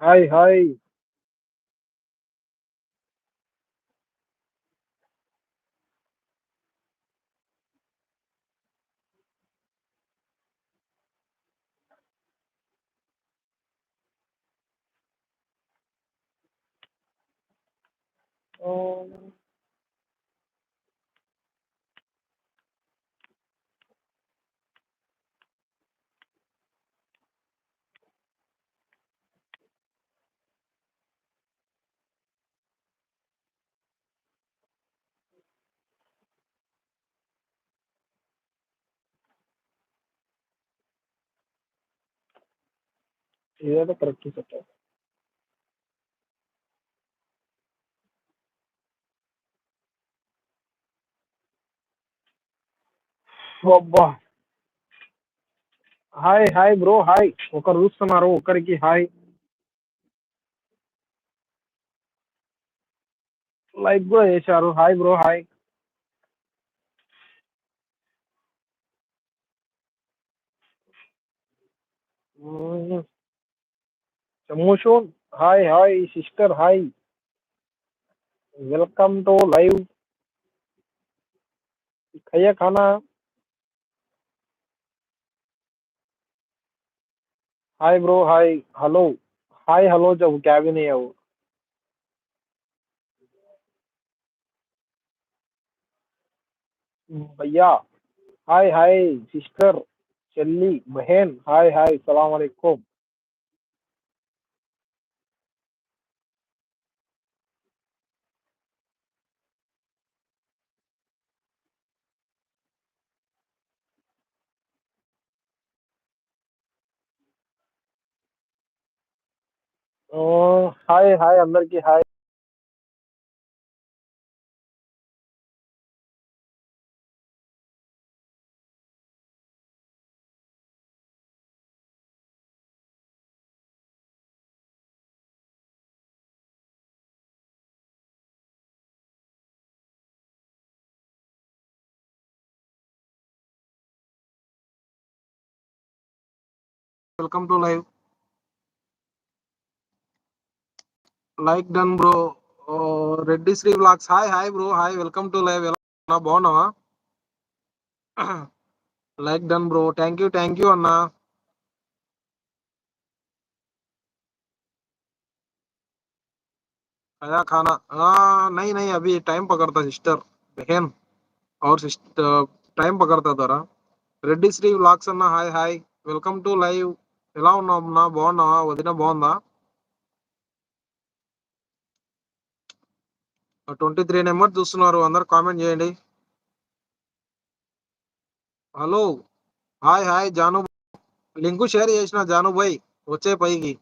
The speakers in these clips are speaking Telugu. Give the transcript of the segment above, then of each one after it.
హాయ్ హాయ్ ఇదేదో కరెక్ట్ సెట్ అబ్బా హాయ్ హాయ్ బ్రో హాయ్ ఒకరు చూస్తున్నారు ఒకరికి హాయ్ లైక్ కూడా చేశారు. Hi bro hi promotion hi hi sister hi welcome to live ఖయ్యా ఖానా hi bro hi hello hi hello जब क्या भी नहीं है वो भैया हाय हाय सिस्टर चल्ली बहन हाय हाय सलाम अलैकुम। హాయ్ హాయ్ అందరికి hi welcome to live like done bro Reddy Sri blogs hi hi bro hi welcome to live ఎలా బాగున్నావా like done bro thank you thank you అన్నా खया खाना हाँ नहीं नहीं अभी टाइम पकड़ता सिस्टर बहन और सिस्टर టైం పకడతా ద్వారా రెడ్డి శ్రీ వ్లాగ్స్ అన్న hi hi welcome to live ఎలా ఉన్నావు అన్నా బాగున్నావా వదిన బాగుందా ట్వంటీ త్రీ నెంబర్ చూస్తున్నారు అందరు కామెంట్ చేయండి. Hello hi hi Janu link share చేసిన జాను భాయ్ వచ్చే పైకి.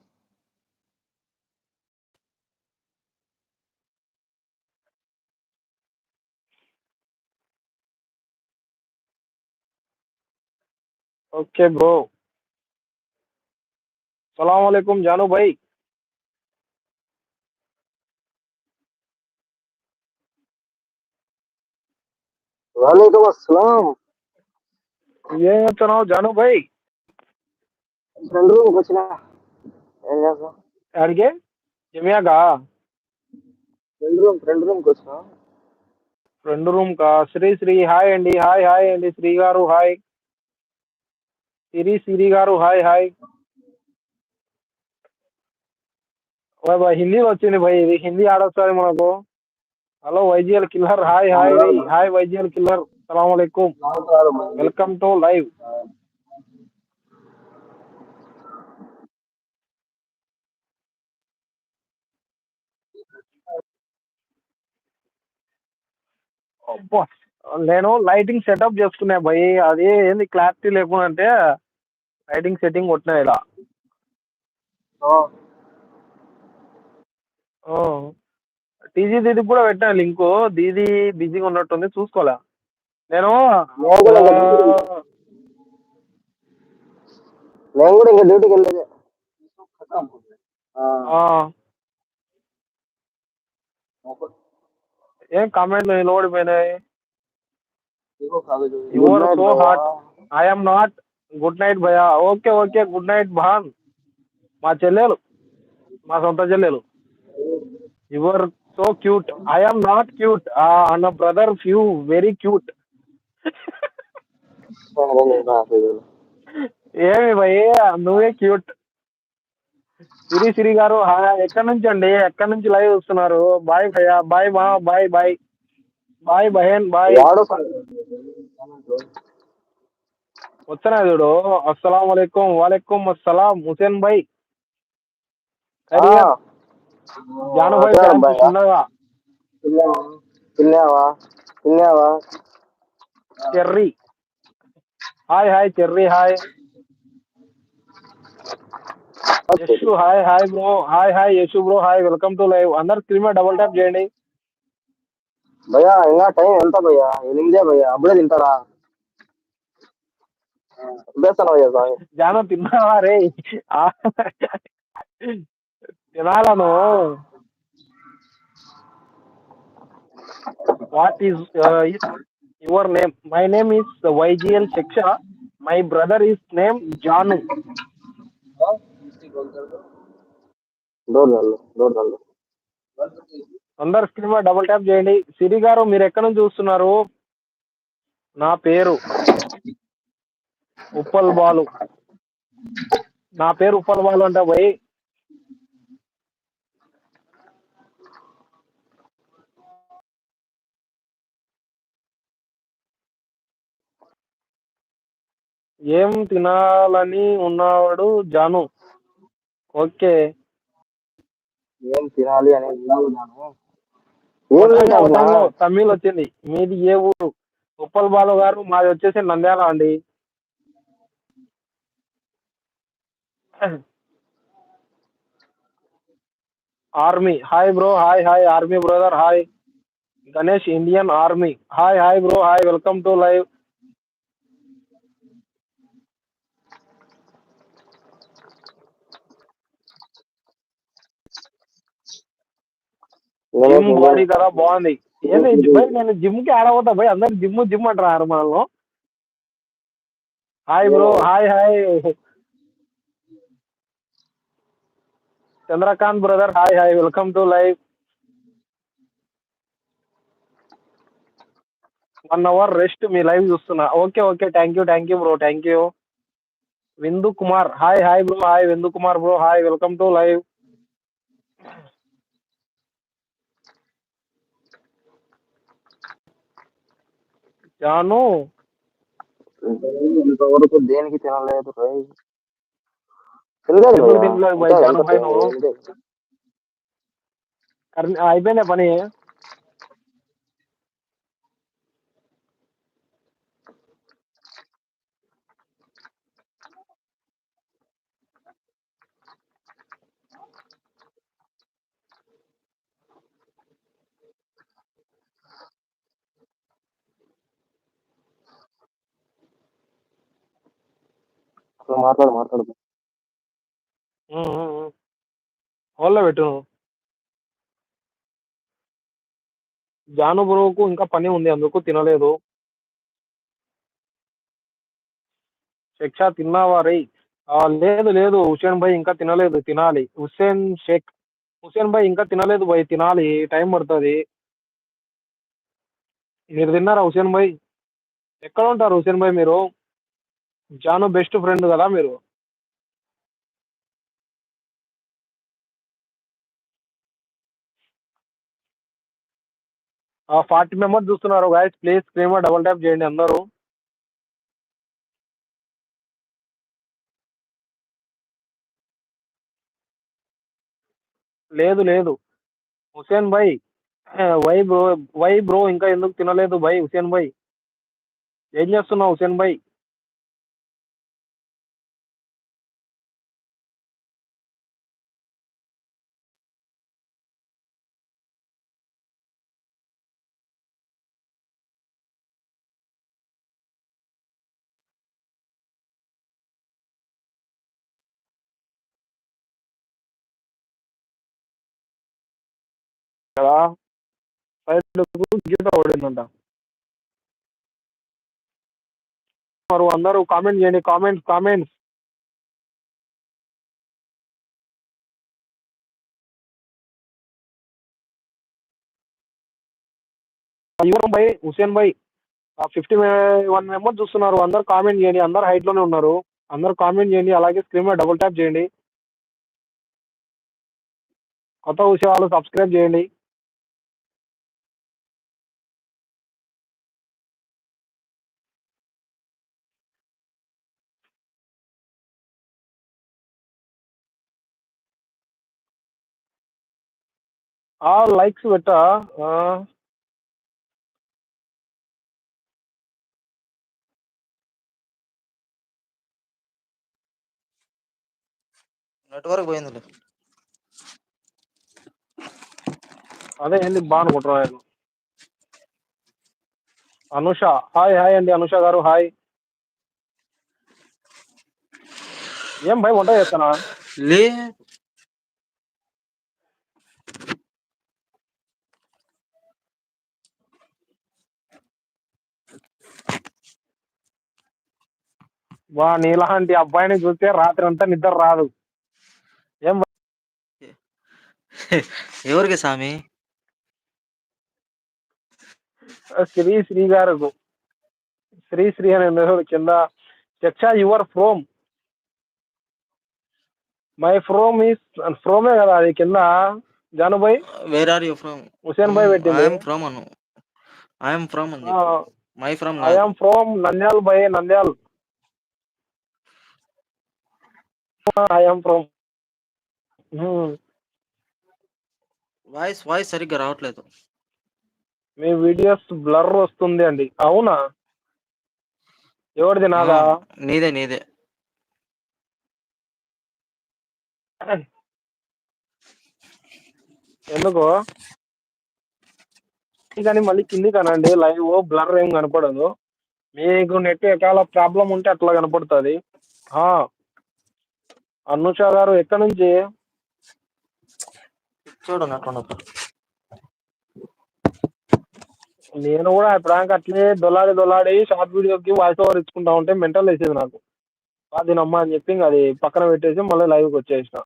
ఓకే బ్రో సలాం జాను భాయ్ वालेकुम अस्सलाम ఏం చెప్తున్నావు జాను భాయ్ ఫ్రెండ్ రూమ్ వచ్చిన ఏం చేస్తాం అడిగే జమియాగా ఫ్రెండ్ రూమ్ ఫ్రెండ్ రూమ్ కి వచ్చిన ఫ్రెండ్ రూమ్ కా శ్రీ శ్రీ హాయ్ అండి హాయ్ హాయ్ అండి శ్రీ గారు హాయ్ సిరి సిరి గారు హాయ్ హాయ్ ఓయ్ బాయ్ హిందీ వచ్చింది భయ్ ఇది హిందీ ఆడొస్తుంది మనకు hello YGL killer. Hi hi hi YGL killer. సలాం అలైకుం వెల్కమ్ టు లైవ్ నేను లైటింగ్ సెటప్ చేసుకున్నా భయ్. అది ఏంది క్లారిటీ లేకుండా అంటే లైటింగ్ సెట్టింగ్ కొట్టినా ఇలా. టీజీ దీదికి కూడా పెట్టాను లింకు దీది బిజీగా ఉన్నట్టుంది చూసుకోలే నేను కూడా ఇంకా డ్యూటీకి ఏం కామెంట్లు నిలబడిపోయినాయి? Your so. Hot I'm not good night భయ్యా. ఓకే ఓకే గుడ్ నైట్ భాన్. మా చెల్లెలు. మా సొంత చెల్లెలు. Your so cute. I'm not cute అన్న బ్రదర్ ఫ్యూ వెరీ క్యూట్ ఏమి భయ్య నువ్వే క్యూట్ సిరి సిరి గారు ఎక్కడి నుంచి అండి? ఎక్కడి నుంచి లైవ్ వస్తున్నారు బాయ్ భయ్యా. బాయ్ మా బాయ్ బాయ్ బాయ్ బహేన్ బాయ్. వస్తున్నా చూడు. అస్సలం వాలేకుం వాలేకుం అస్సలాం. హుసేన్ భాయ్. తిన్నావా తిన్నావా? తిన్నావా? Cherry. Hi hi Cherry hi. Yashu hi hi bro. Hi hi Yashu bro. Hi welcome to live. అందరు స్క్రీన్ మీద డబుల్ ట్యాప్ చేయండి. భయ్యా ఇంకా టైం ఎంత భయ్యా? ఎనిమిదే భయ్యా. అప్పుడే తింటారా? జాను తిన్నావా రే? What is your name my name is YGL శిక్ష my brother is name Janu అందరు స్క్రీన్ మీద డబుల్ ట్యాప్ చేయండి. సిరి గారు మీరు ఎక్కడి నుంచి చూస్తున్నారు? నా పేరు ఉప్పల్ బాలు. నా పేరు ఉప్పల్ బాలు అంటే. పోయి ఏం తినాలని ఉన్నవాడు జాను. ఓకే. ఏం తినాలి వదంగా, తమిళ్ వచ్చింది. మీది ఏ ఊరు? ఉప్పల్ బాలు గారు మాది వచ్చేసి నంద్యాల అండి. Army. Hi bro hi hi. Army brother hi. Ganesh Indian army. Hi hi bro hi. Welcome to live. Gym body కదా బాగుంది. ఏంది భయ్ నేను జిమ్కి ఆడబోతా భయ్ అందరు జిమ్ జిమ్ అంటారు మనలో hi bro hi hi Chandrakant brother hi hi welcome to live one hour rest me live చూస్తున్నా. Okay okay thank you thank you bro thank you Vindu Kumar hi hi bro hi Vindu Kumar bro hi welcome to live Janu ఇంతవరకు దేనికి తినలేదు రేయ్. తినలేదు ఎందుకు భయ్యా. తినలేదు భయ్? ఇంకా చాలా ఎంత భయ్ నువ్వు. తినలేదు. కర్ణ- అయిపోయిందా పని అసలు మాట్లాడు మాట్లాడు హోల్లో పెట్టు. జాను బ్రోకు ఇంకా పని ఉంది అందుకు తినలేదు. శిక్ష తిన్నావా రే లేదు లేదు హుసేన్ భాయ్ ఇంకా తినలేదు తినాలి. హుసేన్ షేక్ హుసేన్ భాయ్ ఇంకా తినలేదు భాయ్ తినాలి టైం పడుతుంది. మీరు తిన్నారా హుసేన్ భాయ్? ఎక్కడ ఉంటారు హుసేన్ భాయ్ మీరు? జాను బెస్ట్ ఫ్రెండ్ కదా మీరు? ఫార్టీ మెంబర్స్ చూస్తున్నారు guys please screen double tap చేయండి అందరూ. లేదు లేదు. హుసేన్ భాయ్ వై బ్రో వై బ్రో ఇంకా ఎందుకు తినలేదు భాయ్ హుసేన్ భాయ్. ఏం చేస్తున్నావు హుసేన్ భాయ్? కదా? సైడ్ గీత పడిందంట మరి అందరూ కామెంట్ చేయండి. కామెంట్స్ కామెంట్స్ యువరం భాయ్ హుసేన్ భాయ్ ఫిఫ్టీ వన్ మెంబర్స్ చూస్తున్నారు. అందరు కామెంట్ చేయండి. అందరు హైట్లోనే ఉన్నారు. అందరు కామెంట్ చేయండి. అలాగే స్క్రీన్ మీద డబుల్ ట్యాప్ చేయండి. కొత్త విషయాలు సబ్స్క్రైబ్ చేయండి. లైక్స్ పెట్టా. ఆ, నెట్వర్క్ పోయిందిలే. అదే ఏంది బాగా అనుకుంటున్నాను అనుష హాయ్ హాయ్ అండి అనుష గారు హాయ్. ఏం భయ్ వంట చేస్తానా లే వా నీలాంటి అబ్బాయిని చూస్తే రాత్రి అంతా నిద్ర రాదు. ఎవరికి స్వామి శ్రీ శ్రీ గారు శ్రీ శ్రీ అని కింద చర్చ your from my from is from కదా అది కింద Janubhai where are you from Hussain భాయ్ పెట్టింది. ఐఎమ్ ఫ్రమ్ అను. ఐఎమ్ ఫ్రమ్ అని my from I am from Nandyal bye Nandyal. I am from voice voice సరిగ్గా రావట్లేదు. మీ వీడియోస్ బ్లర్ వస్తుంది అండి. అవునా? ఎవరిది నాదా? నీదే నీదే. ఎందుకు? కానీ మళ్ళీ కింది కనండి లైవ్ బ్లర్ ఏం కనపడదు. మీకు నెట్ ఎకాల ప్రాబ్లం ఉంటే అట్లా కనపడుతుంది. అనుష గారు ఎక్కడి నుంచి? చూడు నెట్వర్క్ నేను కూడా ఇప్పటిదాకా అట్లే దొలాడి దొలాడి షార్ట్ వీడియోకి వాయిస్ ఓవర్ ఇచ్చుకుంటా ఉంటే మెంటల్ వేసేది నాకు. అదేనమ్మా అని చెప్పి అది పక్కన పెట్టేసి మళ్ళీ లైవ్కి వచ్చేసిన.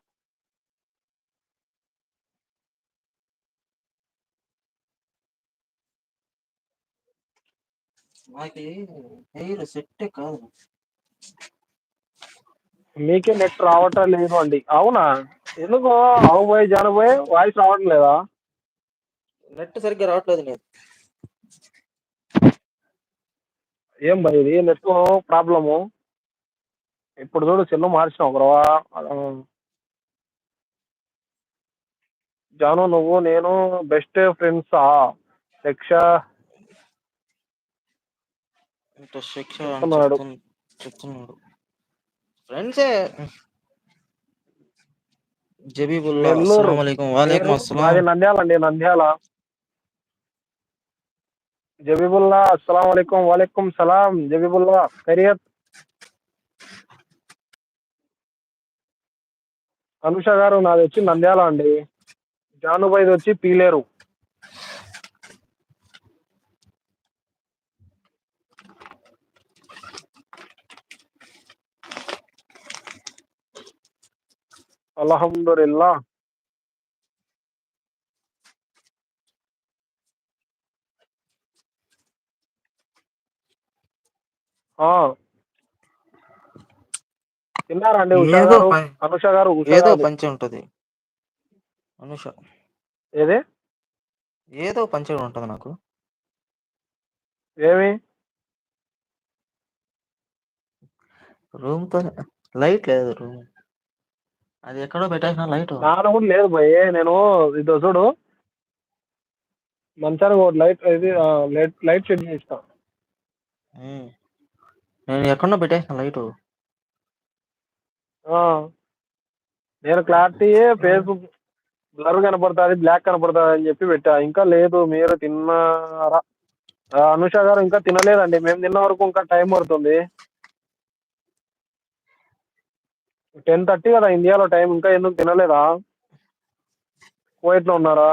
నాకు హెయిర్ సెట్ కాదు. మీకే నెట్ రావటం లేదు అండి అవునా? ఎందుకు అవు పోయి జానబోయ్ వాయిస్ రావటం లేదా? నెట్ సరిగ్గా రావట్లేదు నేను ఏం భయ్ ఇది నెట్ ప్రాబ్లము. ఇప్పుడు చూడు సెల్ మార్చిన ఒకరవా జాను నువ్వు నేను బెస్ట్ ఫ్రెండ్సా శిక్ష? చెప్తున్నాడు. ఫ్రెండ్సే. జబీబుల్లా నెల్లూరు. అస్సలం. వాలేకుం నంద్యాల అండి నంద్యాల. జబీబుల్లా అస్సలం వాలేకుం సలాం. జబీబుల్లా ఖైరియత్. అనుష గారు నాది వచ్చి నంద్యాల అండి. జానుబాయిది వచ్చి పీలేరు. ఆ. తిన్నారండి ఉషా ఏదో గారు? అనుష గారు ఉషా ఏదో గారు. పంచే ఉంటది అనుష. ఏది? ఏదో పంచే ఉంటది నాకు. ఏమి? రూమ్తో లైట్ లేదు రూమ్. అది ఎక్కడో పెట్టేసిన లైట్. నాన్న కూడా లేదు భయ్ నేను ఇదో చూడు. మంచానికి ఒకటి లైట్ ఇది లైట్ లైట్ సెట్ చేస్తా నేను ఎక్కడో పెట్టేసిన లైట్. ఆ. నేను క్లారిటీ ఫేస్బుక్ బ్లర్ కనపడుతుంది బ్లాక్ కనపడుతుంది అని చెప్పి పెట్టా. ఇంకా లేదు మీరు తిన్నారా? అనుష గారు ఇంకా తినలేదండి. మేము తిన్న వరకు ఇంకా టైం పడుతుంది. టెన్ థర్టీ కదా ఇండియాలో టైం ఇంకా ఎందుకు తినలేదా? కోయట్లో ఉన్నారా?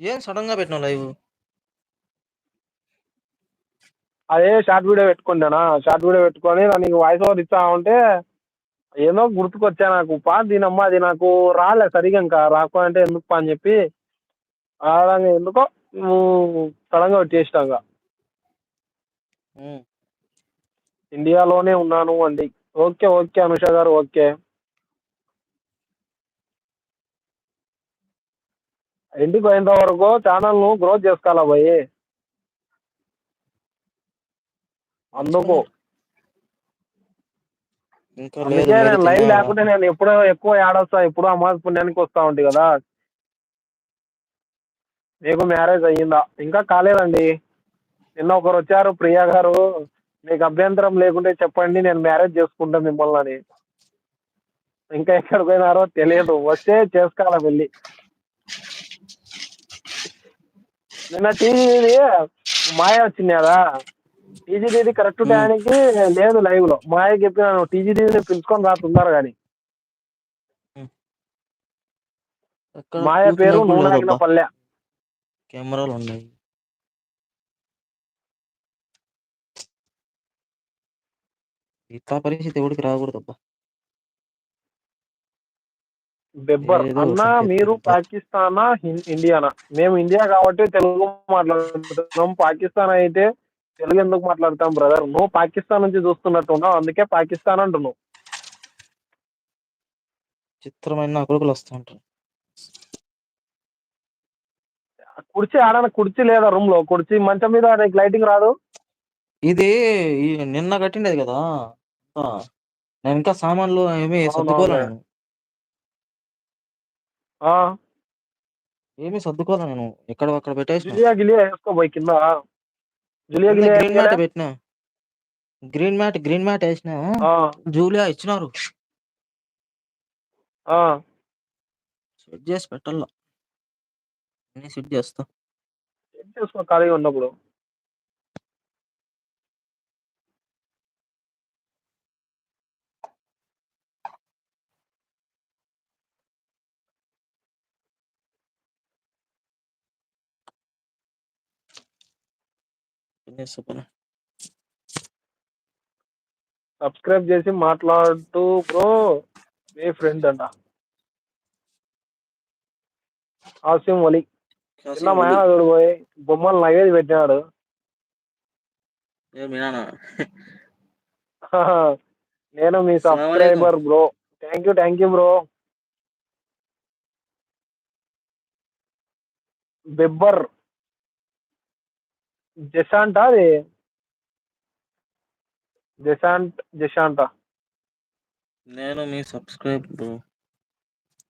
ఏం సడన్గా పెట్టినావు లైవ్? అదే షార్ట్ వీడియో పెట్టుకుంటానా? షార్ట్ వీడియో పెట్టుకొని దానికి వాయిస్ ఓవర్ ఇస్తా ఉంటే ఏదో గుర్తుకొచ్చా నాకు? పా దీనమ్మా అది నాకు రాలే సరిగా ఇంకా. రాకపోతే ఎందుకు పా అని చెప్పి అలాగే ఎందుకో సడన్గా వచ్చేసినా ఇంకా. ఉమ్. ఇండియాలోనే ఉన్నాను అండి ఓకే ఓకే అనుష గారు ఓకే. ఇంటికి పోయేంత వరకు ఛానల్ను గ్రోత్ చేసుకోవాలా పోయి అందుకు మీరు నేను లైవ్? లేకుంటే నేను ఎప్పుడో ఎక్కువ ఏడొస్తా ఎప్పుడో అమాస్ పుణ్యానికి వస్తా ఉంటాయి కదా. మీకు మ్యారేజ్ అయ్యిందా? ఇంకా కాలేదండి. నిన్న ఒకరు వచ్చారు ప్రియా గారు. మీకు అభ్యంతరం లేకుంటే చెప్పండి నేను మ్యారేజ్ చేసుకుంటా మిమ్మల్ని అని ఇంకా ఎక్కడికి పోయినారో తెలియదు. వస్తే చేసుకోవాలా వెళ్ళి. నిన్న టీజీది మాయ వచ్చింది కదా. టీజీడీది కరెక్ట్. టైంకి లేదు లైవ్లో. మాయ చెప్పినాను టీజీడీని పిలుచుకొని రాతున్నారు కానీ. ఎక్కడ మాయ పేరు నూనె. పల్లె. కెమెరాలు ఉన్నాయి. ఇట్లా పరిస్థితి ఎవరికి రాకూడదబ్బా. బెబ్బర్ అన్న మీరు. పాకిస్తానా ఇండియానా? మేము ఇండియా కాబట్టి తెలుగు మాట్లాడుతున్నాం. పాకిస్తాన్ అయితే తెలుగు ఎందుకు మాట్లాడతాం బ్రదర్ నువ్వు పాకిస్తాన్ నుంచి చూస్తున్నట్టున్నావు అందుకే పాకిస్తాన్ అంటున్నావు. చిత్రమైన నా కొడుకులు వస్తూ ఉంటారు. కుర్చీ ఆడన కుర్చీ లేదా రూమ్లో? కుర్చీ మంచం మీద నీకు లైటింగ్ రాదు? ఇది ఈ నిన్న కట్టిండేది కదా. ఆ, నేను ఇంకా సామాన్లు ఏమీ అవునవునులే. సర్దుకోలే నేను. ఆ. ఏమీ సర్దుకోలే నేను. ఎక్కడ అక్కడ పెట్టేసిన. జులియా గిలియా వేసుకోబోయి కింద. జులియా గ్రీన్ మ్యాట్ పెట్టినా. గ్రీన్ మ్యాట్ గ్రీన్ మ్యాట్ వేసిన. జూలియా ఇచ్చినారు. సెట్ చేసి పెట్టాల. అన్ని సెట్ చేస్తా. ఏం చేసుకో ఖాళీగా ఉన్నప్పుడు. సబ్స్క్రైబ్ చేసి మాట్లాడుతూ బ్రో మీ ఫ్రెండ్ అంట ఆసిం వలి. చిన్న మయానదుడు పోయి బొమ్మలు నగేది పెట్టినాడు. నేను మీ subscriber bro. Thank you thank you bro. బెబ్బర్. జశాంట అది జశాంట్ జశాంట నేను మీ సబ్స్క్రైబ్ బ్రో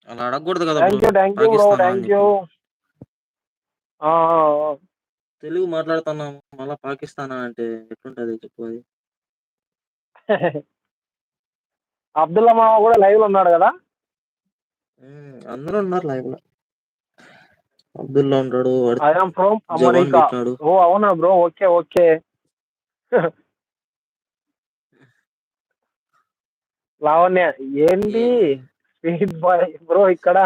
అలా అడగకూడదు కదా thank you. Thank you bro thank you. Telugu మాట్లాడుతున్నాం. మళ్ళా పాకిస్తానా అంటే ఎట్లుంటది చెప్పు అది? అబ్దుల్లా మామ కూడా లైవ్లో ఉన్నాడు కదా? అందరూ ఉన్నారు లైవ్లో. అబ్దుల్లా ఉంటాడు వాడు ఐఎమ్ ఫ్రమ్ అమెరికా ఓ అవునా బ్రో? Okay okay. లావణ్య ఏంటి స్వీట్ బాయ్ బ్రో ఇక్కడ.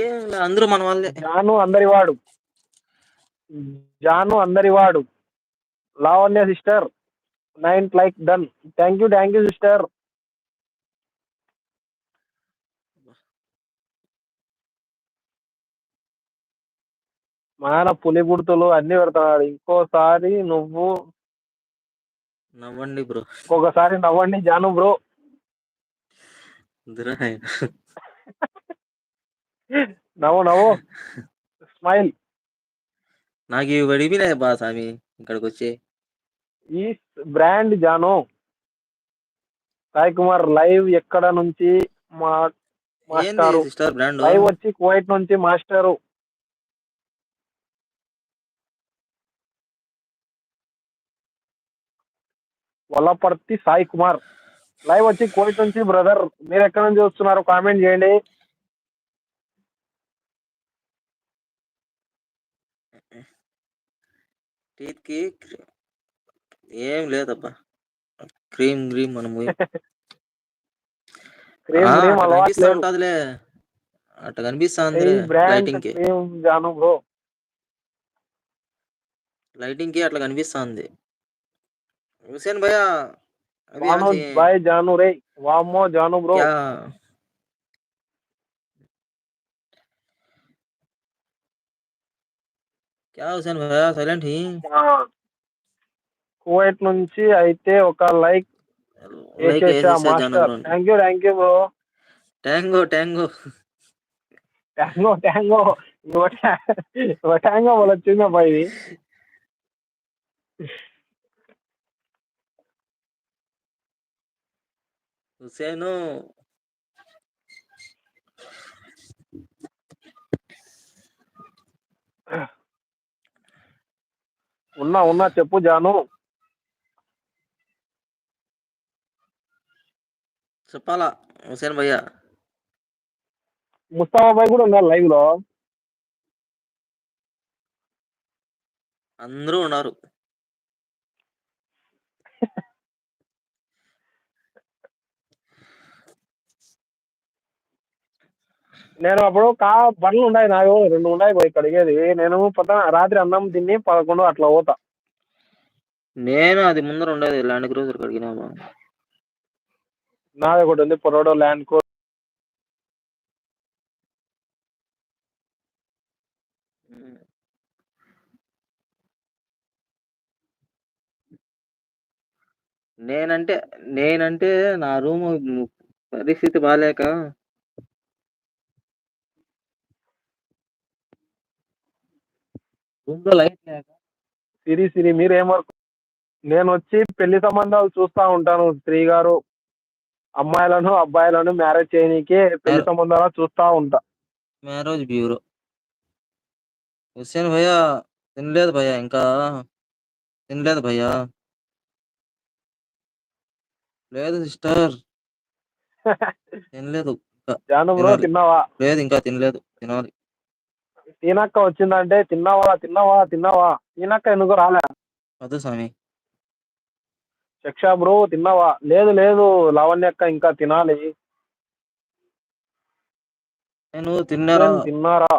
ఏం అందరూ మన వాళ్ళే. జాను అందరివాడు. జాను అందరివాడు. Lavanya sister nine like done. Thank you thank you sister మా ఆయన పులి గుర్తులు అన్ని పెడతాడు ఇంకోసారి నువ్వు నవ్వండి బ్రో. ఇంకొకసారి నవ్వండి జాను బ్రో. నవ్వు నవ్వు. స్మైల్. నాకు ఇవి పడిపోయినాయి బా స్వామి ఇక్కడికి వచ్చి ఈ బ్రాండ్ జాను. సాయి కుమార్ లైవ్ ఎక్కడ నుంచి మా మాస్టారు? లైవ్ వచ్చి కువైట్ నుంచి మాస్టారు. వల్లపర్తి సాయి కుమార్. లైవ్ వచ్చి కువైట్ నుంచి బ్రదర్ మీరు ఎక్కడ నుంచి వస్తున్నారు? కామెంట్ చేయండి. ఏం లేదబ్బా. క్రీమ్ క్రీమ్ మనము ఉంటదిలే. అట్లా కనిపిస్తుంది లైటింగ్కి name జాను బ్రో. లైటింగ్కి అట్లా కనిపిస్తుంది హుసేన్ భయ్యా వానో భాయ్ జాను రే వామ్మో జాను బ్రో క్యా హుసేన్ భయ్యా సైలెంట్ హి కువైట్ నుంచి అయితే ఒక like thank you thank you bro tango tango tango tango tango వాళ్ళు వచ్చిందా పోయి హుసేను ఉన్నా ఉన్నా చెప్పు జాను. చెప్పాలా హుసేన్ భయ్య? ముస్తాఫా భాయ్ కూడా ఉన్నారు లైవ్లో అందరూ ఉన్నారు. నేను అప్పుడు కా బండ్లు ఉన్నాయి నాకు రెండు ఉన్నాయి పోయి కడిగేది. నేను పొద్దున రాత్రి అన్నం తిని పదకొండు అట్లా పోతా. నేను అది ముందర ఉండేది ల్యాండ్ క్రూజర్ కడిగినామా. నాది ఒకటి ఉంది పొరోడో ల్యాండ్ కో నేనంటే నేనంటే నా రూమ్ పరిస్థితి బాగాలేక రూమ్లో లైట్ లేక. సిరి సిరి మీరు ఏం వర్క్? నేను వచ్చి పెళ్ళి సంబంధాలు చూస్తా ఉంటాను స్త్రీ గారు. అమ్మాయిలను అబ్బాయిలను మ్యారేజ్ చేయనీకి పెళ్ళి సంబంధాలు చూస్తా ఉంటా. Marriage bureau. హుస్సేన్ భయ్యా తినలేదు భయ్యా ఇంకా? తినలేదు భయ్యా? లేదు సిస్టర్. తినలేదు. తిన్నావా? లేదు ఇంకా తినలేదు. తినాలి. తినక్క వచ్చిందంటే తిన్నావా తిన్నావా తిన్నావా? తినక్క ఎందుకు రాలే. వద్దు స్వామి. శిక్ష బ్రో తిన్నావా? లేదు లేదు లావణ్య అక్క ఇంకా తినాలి. నేను తిన్నారా? తిన్నారా?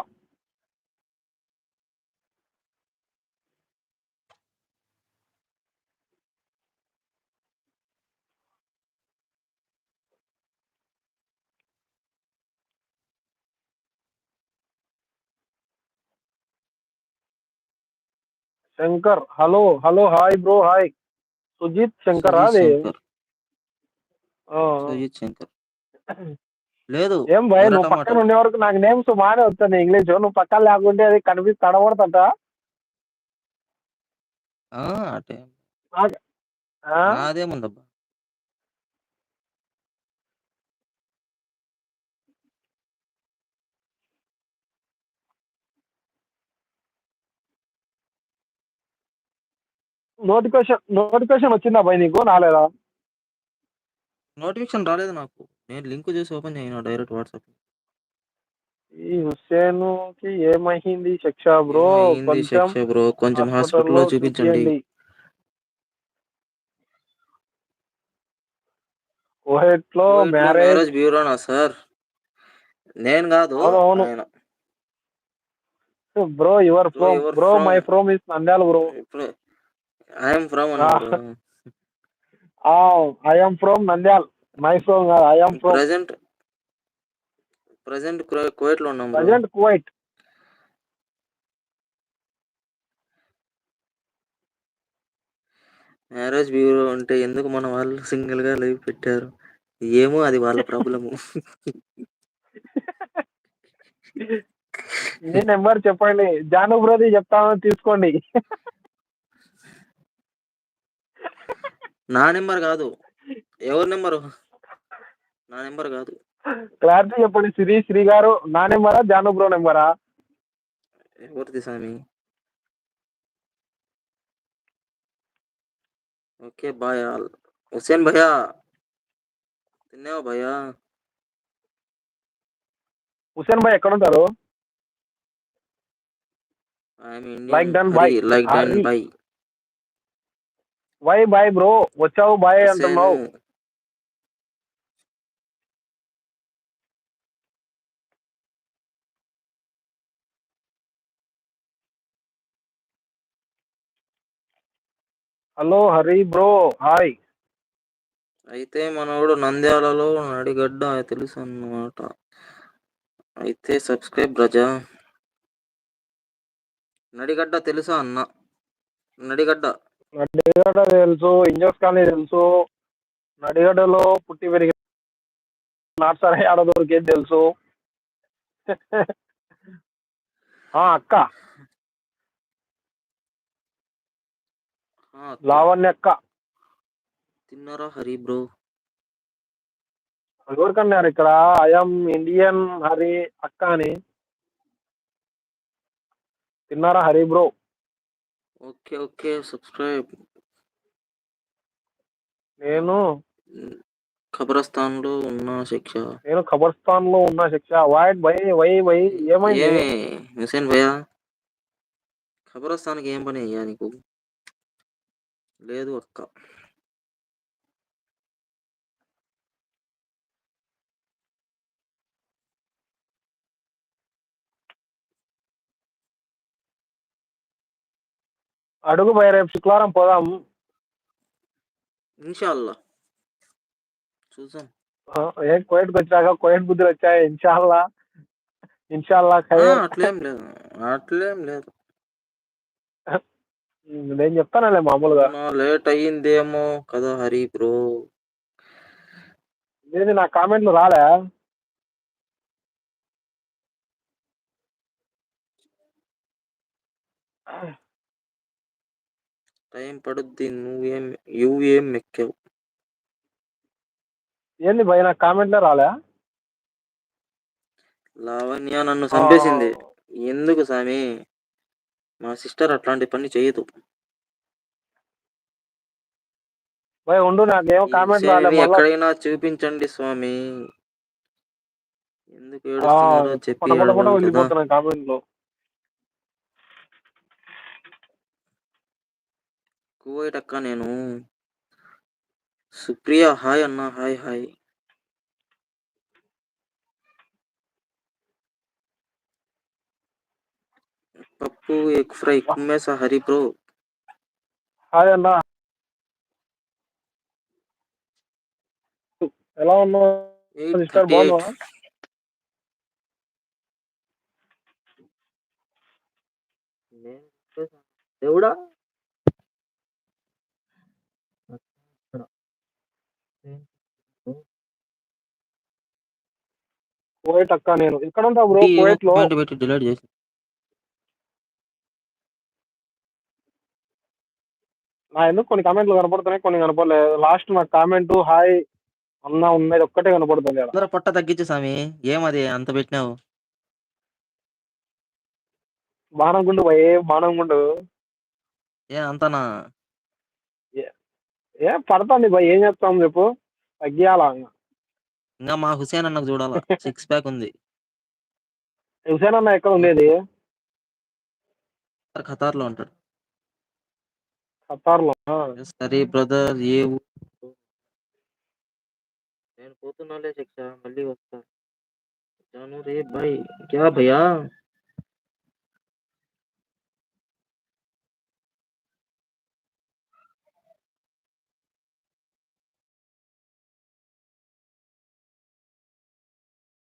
Shankar hello hello hi bro hi. Sujith Shankar Sujith అది? శంకర్. ఆ. సుజిత్ శంకర్. లేదు ఏం భయ్ నువ్వు. పక్కన ఉండే వరకు నాకు నేమ్స్ బాగానే వస్తుంది ఇంగ్లీష్. నువ్వు పక్కన లేకుంటే అది కనిపిస్తే తడబడతా ఆ, నోటిఫికేషన్ నోటిఫికేషన్ వచ్చిందా భయ్ నీకు? రాలేదా? నోటిఫికేషన్ రాలేదు నాకు. నేను లింక్ చూసి ఓపెన్ చేయను డైరెక్ట్ వాట్సాప్. ఈ హుస్సేన్కి ఏమైంది శిక్ష బ్రో? కొంచెం శిక్ష బ్రో? కొంచెం హాస్పిటల్లో చూపించండి. కువైట్లో మ్యారేజ్ బ్యూరోనా సార్? నేను కాదు అవును, bro your from bro my from is Nandyala bro. ఇప్పుడు I'm from I'm from Nandyal my from I'm from present present కువైట్లో ఉన్నాం. ప్రజెంట్ కువైట్ మ్యారేజ్ బ్యూరో అంటే ఎందుకు మన వాళ్ళు సింగిల్గా లైవ్ పెట్టారు? ఏమో అది వాళ్ళ ప్రాబ్లము మీ నెంబర్ చెప్పండి. జాను బ్రోది చెప్తాను తీసుకోండి. నా నెంబర్ కాదు. ఎవరి నెంబరు? నా నెంబర్ కాదు. క్లారిటీ చెప్పండి. శ్రీ శ్రీ గారు నా నెంబరా జాను బ్రో నెంబరా? ఎవరిది స్వామి ఓకే బాయ్ ఆల్. హుసేన్ భయ్యా. తిన్నావా భయ్యా? హుసేన్ భాయ్ ఎక్కడ ఉంటారు? I'm Like done, Indian bye. Like done. Bye bye bye bro వచ్చావు బాయ్ అంటున్నావు హలో హరి బ్రో హాయ్ అయితే మనోడు నంద్యాలలో నడిగడ్డ తెలుసు అన్నమాట అయితే సబ్స్క్రైబ్ రజా. నడిగడ్డ తెలుసా అన్న? నడిగడ్డ. నడిగడ్డ తెలుసు ఇంజస్ కానీ తెలుసు నడిగడ్డలో పుట్టి పెరిగి నాట్సరే ఆడ దొరికేది తెలుసు. అక్క. లావణ్య అక్క. తిన్నారా హరి బ్రో? ఎవరికన్నారు ఇక్కడ? ఐఎమ్ ఇండియన్ హరి అక్క అని. తిన్నారా Hari bro? Okay okay subscribe. నేను ఖబరస్థాన్లో ఉన్న శిక్ష. నేను ఖబర్స్థాన్లో ఉన్న శిక్ష. వాయిడ్ వై వై వై ఏమైంది? ఏమి హుసేన్ భయ్యా? ఖబరస్థాన్కి ఏం పని అయ్యా నీకు? లేదు అక్క. అడుగు భయ రేపు శుక్రవారం పోదాం. ఇన్షాల్లా. చూసాం ఏ కోయట్కి వచ్చాక కోయట్ బుద్ధులు వచ్చాయి ఇన్షాల్లా. ఇన్షాల్లా అట్లేం లేదు. అట్లేం లేదు. నేను చెప్తానులే మామూలుగా. లేట్ అయ్యిందేమో కదా హరి బ్రో. ఇది నా కామెంట్లు రాలే? టైం పడుద్ది నువ్వేం నువ్వేం ఎక్కావు ఏంది భయ నా కామెంట్లే రాలే? లావణ్య నన్ను చంపేసింది. ఎందుకు సామి? మా సిస్టర్ అట్లాంటి పని చేయదు. భయ ఉండు నాకేమో ఈ కామెంట్ రాలే ఎక్కడైనా చూపించండి స్వామి. ఎందుకు ఏడుస్తున్నారో చెప్పి పట పట పట ఏడవాలి కదా వెళ్ళిపోతున్నాయి కామెంట్లు కువైట్ అక్క నేను సుప్రియ హాయ్ అన్న హాయ్ హాయ్. పప్పు ఎగ్ ఫ్రై కుమ్మేసా హరి బ్రో. హాయ్ అన్న. ఎలా ఉన్నావు? దేవుడా? కోయట్ అక్క నేను. ఇక్కడ ఉంటా బ్రో ఈ కోయట్లో. పాయింట్ పెట్టి డిలీట్ చేసి. నా ఎందుకు కొన్ని కామెంట్లు కనపడుతున్నాయి కొన్ని కనపడలేదు. లాస్ట్ నా కామెంట్ హాయ్ అన్న ఉన్నది ఒక్కటే కనపడుతుంది పొట్ట తగ్గించు స్వామి ఏమది అంత పెట్టినావు. బాణం గుండు భయ్ బాణం గుండు ఏ అంతనా? ఏ పడతాంది భయ్ ఏం చెప్తాం రేపు తగ్గియాలా? ఇంకా మా హుసేన్ అన్నకు చూడాలా. సిక్స్ ప్యాక్ ఉంది. హుసేన్ అన్న ఎక్కడ ఉండేది? ఖతార్లో ఉంటాడు. ఖతార్లో సరే బ్రదర్ ఏ? నేను పోతున్నాలే శిక్ష మళ్ళీ వస్తా. జాను రే బాయ్ క్యా భయ్యా?